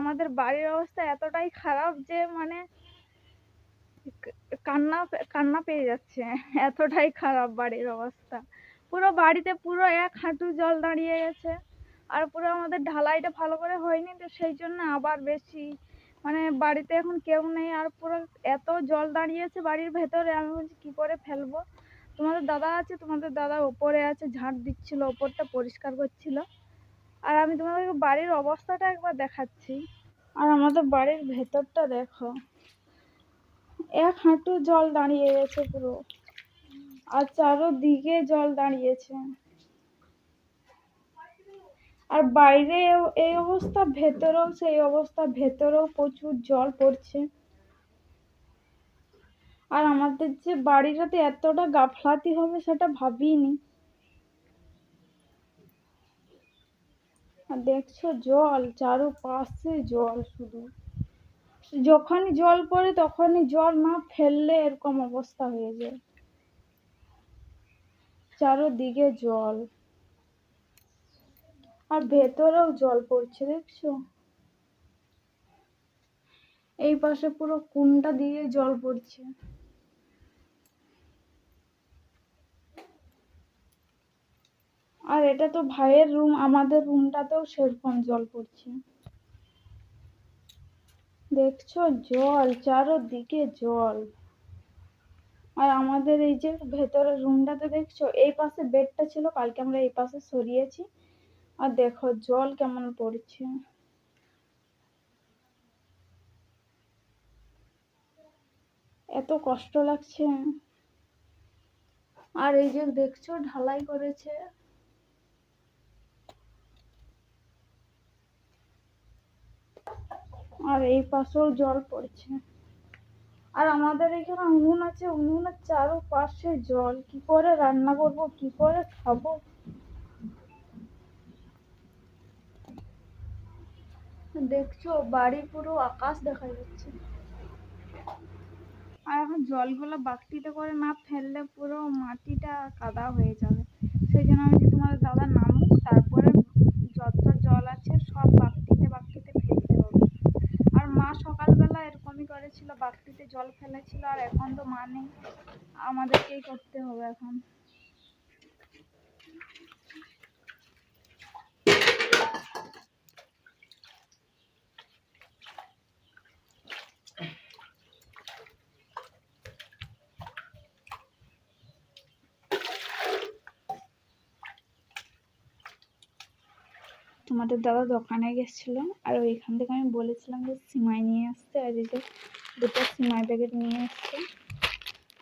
আমাদের বাড়ির অবস্থা এতটাই খারাপ যে মানে কান্না কান্না পেয়ে যাচ্ছে। এতটাই খারাপ বাড়ির অবস্থা। পুরো বাড়িতে পুরো এক হাঁটু জল দাঁড়িয়ে গেছে। আর পুরো আমাদের ঢালাইটা ভালো করে হয়নি তো সেই জন্য আবার বেশি। মানে বাড়িতে এখন কেউ নেই আর পুরো এত জল দাঁড়িয়েছে বাড়ির ভেতরে। আমি বলছি, কী করে ফেলব? তোমাদের দাদা আছে, তোমাদের দাদা ওপরে আছে, ঝাঁট দিচ্ছিল, ওপরটা পরিষ্কার করছিল। আর আমি তোমাদেরকে বাড়ির অবস্থাটা একবার দেখাচ্ছি। আর আমাদের বাড়ির ভেতরটা দেখো। এক হাঁটু জল দাঁড়িয়ে গেছে পুরো। আর চারোদিকে জল দাঁড়িয়েছে। আর বাইরে এই অবস্থা, ভেতরেও সেই অবস্থা, ভেতরেও প্রচুর জল পড়ছে। আর আমাদের যে বাড়িটাতে এতটা গাফলাতি হবে সেটা ভাবিনি। দেখছ জল, চারোপাশে জল শুধু। যখনই জল পড়ে তখনই জল না ফেললে এরকম অবস্থা হয়ে যায়। চারোদিকে জল। আর ভেতরেও জল পড়ছে, দেখছ? এই পাশে পুরো কোনটা দিয়ে জল পড়ছে আর এটা তো ভাইয়ের রুম আমাদের রুমটাতেও সেরকম জল পড়ছে। দেখছ? জল, চারোদিকে জল। আর আমাদের এই যে ভেতরের রুমটাতে দেখছ, এই পাশে বেডটা ছিল, কালকে আমরা এই পাশে সরিয়েছি। আর দেখো, জল কেমন পড়ছে। এত কষ্ট লাগছে। আর এই যে দেখছ, ঢালাই করেছে। আর এই পাশেও জল পড়ছে। আর আমাদের এখানে উনুন আছে, উনুনের চারোপাশে জল। কি করে রান্না করব, কি করে খাব? দেখছ, বাড়ি পুরো আকাশ দেখা যাচ্ছে। আর এখন জলগুলো বালতিতে করে না ফেললে পুরো মাটিটা কাদা হয়ে যাবে। সেই জন্য আমি যে তোমাদের দাদা নামুক তারপরে যত জল আছে সব বালতিতে বালতিতে ফেলতে হবে আর মা সকালবেলা এরকমই করেছিল, বালতিতে জল ফেলেছিল, আর এখন তো মা নেই আমাদেরকেই করতে হবে এখন। তোমাদের দাদা দোকানে গেছিল আর ওইখান থেকে আমি বলেছিলাম যে সিমাই নিয়ে আসতে আর এই যে দুটো সিমাই প্যাকেট নিয়ে এসছে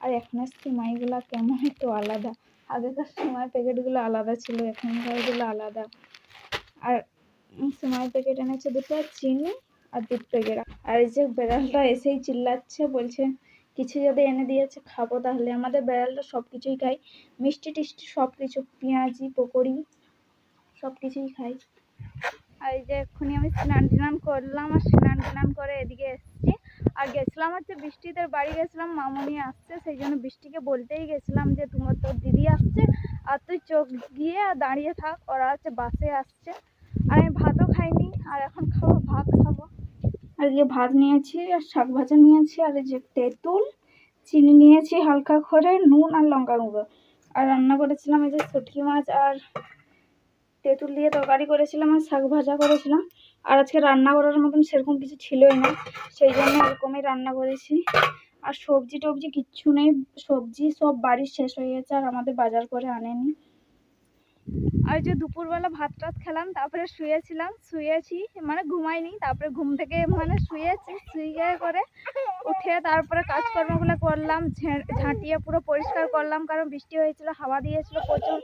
আর এখনের সিমাইগুলো কেমন একটু আলাদা। আগেকার সিমাই প্যাকেটগুলো আলাদা ছিল এখনকারগুলো আলাদা। আর সিমাই প্যাকেট এনেছে দুটো চিনি আর দুধ প্যাকেট আর এই যে বেড়ালটা এসেই চিল্লাচ্ছে, বলছে কিছু যদি এনে দিয়েছে খাব, তাহলে আমাদের বেড়ালটা সব কিছুই খায়। মিষ্টি টিষ্টি সব কিছু পেঁয়াজি, পকোড়ি সব কিছুই খায়। আর এই যে এক্ষুনি আমি স্নান টান করলাম, আর স্নান টান করে এদিকে এসেছি। আর গেছিলাম হচ্ছে বৃষ্টিদের বাড়ি গেছিলাম, মামুনি আসছে, সেই জন্য বৃষ্টিকে বলতেই গেছিলাম যে, তোমার তোর দিদি আসছে, আর তুই চোখ গিয়ে আর দাঁড়িয়ে থাক, ওরা হচ্ছে বাসে আসছে। আর আমি ভাতও খাইনি, আর এখন খাব, ভাত খাব। আর যে ভাত নিয়েছি, আর শাক ভাজা নিয়েছি, আর যে তেঁতুল, চিনি নিয়েছি হালকা করে, নুন আর লঙ্কা গুঁড়ো। আর রান্না করেছিলাম এই যে শুটকি মাছ আর তেঁতুল দিয়ে তরকারি করেছিলাম আর শাক ভাজা করেছিলাম। আর আজকে রান্না করার মতন সেরকম কিছু ছিলই না, সেই জন্য এরকমই রান্না করেছি। আর সবজি টবজি কিচ্ছু নেই, সবজি সব বাড়ির শেষ হয়ে গেছে আর আমাদের বাজার করে আনেনি। আর যে দুপুরবেলা ভাত টাত খেলাম, তারপরে শুয়েছিলাম, শুয়েছি মানে ঘুমাইনি, তারপরে ঘুম থেকে মানে শুয়েছি, শুয়ে করে উঠে তারপরে কাজকর্মগুলো করলাম ঝাঁটিয়ে পুরো পরিষ্কার করলাম, কারণ বৃষ্টি হয়েছিল, হাওয়া দিয়েছিল প্রচুর।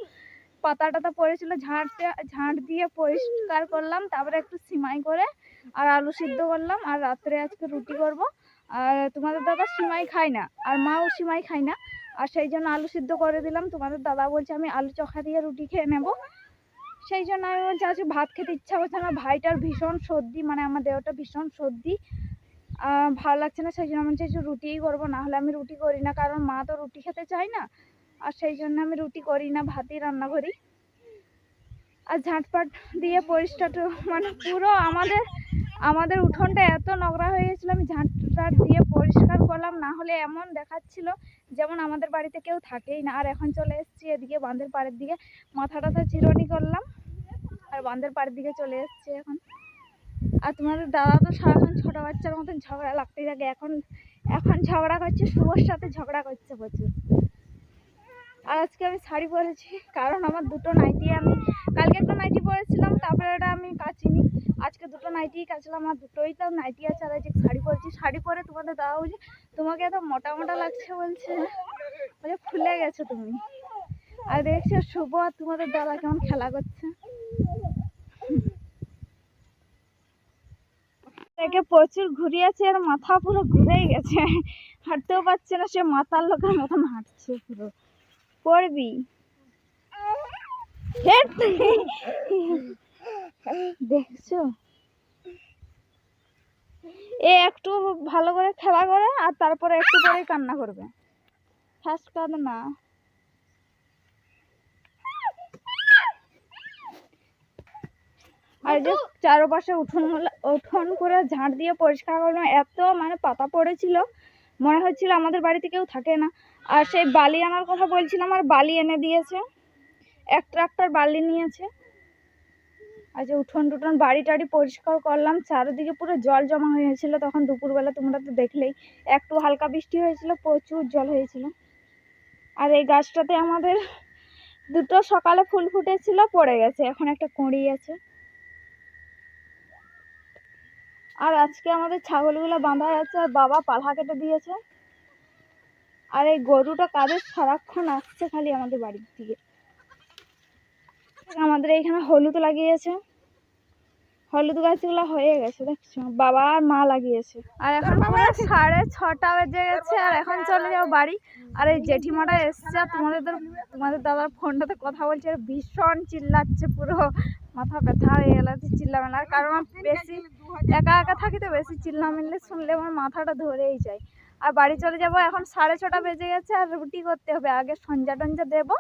পাতা টাতা পড়েছিল ঝাঁটতে ঝাঁট দিয়ে পরিষ্কার করলাম, তারপরে একটু সিমাই করে আর আলু সিদ্ধ করলাম আর রাত্রে আজকে রুটি করব। আর তোমাদের দাদা সিমাই খায় না, আর মাও সিমাই খায় না, আর সেই জন্য আলু সিদ্ধ করে দিলাম। তোমাদের দাদা বলছে আমি আলু চোখা দিয়ে রুটি খেয়ে নেব। সেই জন্য আমি বলছি আজকে ভাত খেতে ইচ্ছা করছে না ভাইটার ভীষণ সর্দি মানে আমার দেহটা ভীষণ সর্দি। ভালো লাগছে না, সেই জন্য আমি বলছি রুটিই করব, না হলে আমি রুটি করি না, কারণ মা তো রুটি খেতে চায় না। আর সেই জন্য আমি রুটি করি না, ভাতই রান্না করি। আর ঝাঁটপাট দিয়ে পরিষ্কার মানে পুরো আমাদের আমাদের উঠোনটা এত নোংরা হয়ে গেছিল, আমি ঝাঁটটাট দিয়ে পরিষ্কার করলাম, না হলে এমন দেখাচ্ছিল যেমন আমাদের বাড়িতে কেউ থাকেই না। আর এখন চলে এসেছি এদিকে বাঁধের পাড়ের দিকে মাথা টাথা চিরনি করলাম, আর বাঁধের পাড়ের দিকে চলে এসেছি এখন। আর তোমাদের দাদা তো সারাক্ষণ ছোটো বাচ্চার মতন ঝগড়া লাগতেই থাকে, এখন এখন ঝগড়া করছে, শুভর সাথে ঝগড়া করছে প্রচুর। আর আজকে আমি শাড়ি পরেছি, কারণ আমার দুটো নাইটি আমি কালকে একটা নাইটি পরেছিলাম, তারপরে ওটা আমি কাচিনি। আজকে দুটো নাইটি কাচলাম আর দুটোই তো নাইটি আছে, আর আজকে শাড়ি পরেছি। শাড়ি পরে তোমাদের দাদা বলছে তোমাকে এত মোটা মোটা লাগছে বলছে বলছে ফুলে গেছো তুমি। আর দেখছ শুভ আর তোমাদের দাদা কেমন খেলা করছে। একে প্রচুর ঘুরিয়েছে আর মাথা পুরো ঘুরেই গেছে। হাঁটতেও পারছে না, সে মাথার লোকের মতন হাঁটছে পুরো। পড়বি? দেখছ? এ একটু ভালো করে খেলা করে আর তারপরে একটু পরেই কান্না করবে। ফার্স্ট কাঁদে না। আর যে চারপাশে উঠোন উঠোন করে ঝাঁট দিয়ে পরিষ্কার করলাম এত মানে পাতা পড়েছিল। মনে হচ্ছিল আমাদের বাড়িতে কেউ থাকে না। আর সেই বালি আনার কথা বলছিলাম, আর বালি এনে দিয়েছে। এক ট্রাক্টর বালি নিয়েছে। আর যে উঠোন টুঠোন, বাড়ি টাড়ি পরিষ্কার করলাম, চারিদিকে পুরো জল জমা হয়েছিল। তখন দুপুরবেলা তোমরা তো দেখলেই, একটু হালকা বৃষ্টি হয়েছিল, প্রচুর জল হয়েছিল। আর এই গাছটাতে আমাদের দুটো সকালে ফুল ফুটেছিল, পড়ে গেছে। এখন একটা কুঁড়ি আছে। আর আজকে আমাদের ছাগলগুলো বাঁধা আছে, আর বাবা পালহা কেটে দিয়েছে। আর এই গরুটা কাদের সারাক্ষণ আসছে খালি আমাদের বাড়ির দিকে। আমাদের এইখানে হলুদ লাগিয়েছে। হলুদ গাছগুলো হয়ে গেছে, দেখছ? বাবা আর মা লাগিয়েছে। আর এখন সাড়ে ছটা বেজে গেছে, আর এখন চলে যাও বাড়ি। আর এই জেঠিমাটা এসছে তোমাদের তোমাদের দাদার ফোনটাতে কথা বলছে, আর ভীষণ চিল্লাচ্ছে, পুরো মাথা ব্যথা হয়ে গেল চিল্লাবে না। কারণ বেশি একা একা থাকি তো বেশি চিল্লা মিললে শুনলে আমার মাথাটা ধরেই যায়। আর বাড়ি চলে যাব এখন সাড়ে ছটা বেজে গেছে আর রুটি করতে হবে। আগে সঞ্জা টঞ্জা দেবো,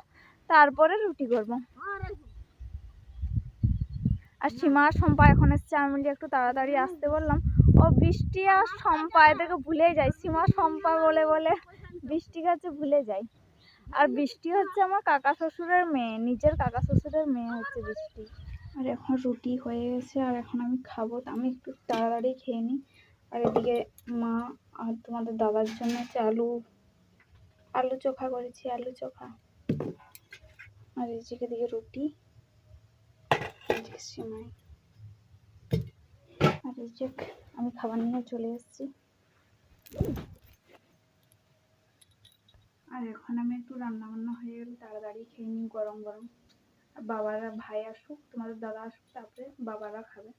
তারপরে রুটি করব। আর সীমা সম্পা এখন এসছে, আমি একটু তাড়াতাড়ি আসতে বললাম। ও বৃষ্টি আর সম্পা এদেরকে ভুলে যায়। সীমা সম্পা বলে বলে বৃষ্টি গাছে ভুলে যায়। আর বৃষ্টি হচ্ছে আমার কাকা শ্বশুরের মেয়ে, নিজের কাকা শ্বশুরের মেয়ে হচ্ছে বৃষ্টি। আর এখন রুটি হয়ে গেছে, আর এখন আমি খাব আমি একটু তাড়াতাড়ি খেয়ে নিই। এদিকে মা আর তোমাদের দাদার জন্য হচ্ছে আলু আলু চোখা করেছি, আলু চোখা। আর এদিকে দিকে রুটি। সিমাই আর এই যে আমি খাবার নিয়ে চলে এসেছি। আর এখন আমি একটু রান্না বান্না হয়ে গেলে তাড়াতাড়ি খেয়ে নিই গরম গরম। আর বাবারা ভাই আসুক, তোমাদের দাদা আসুক, তারপরে বাবারা খাবে।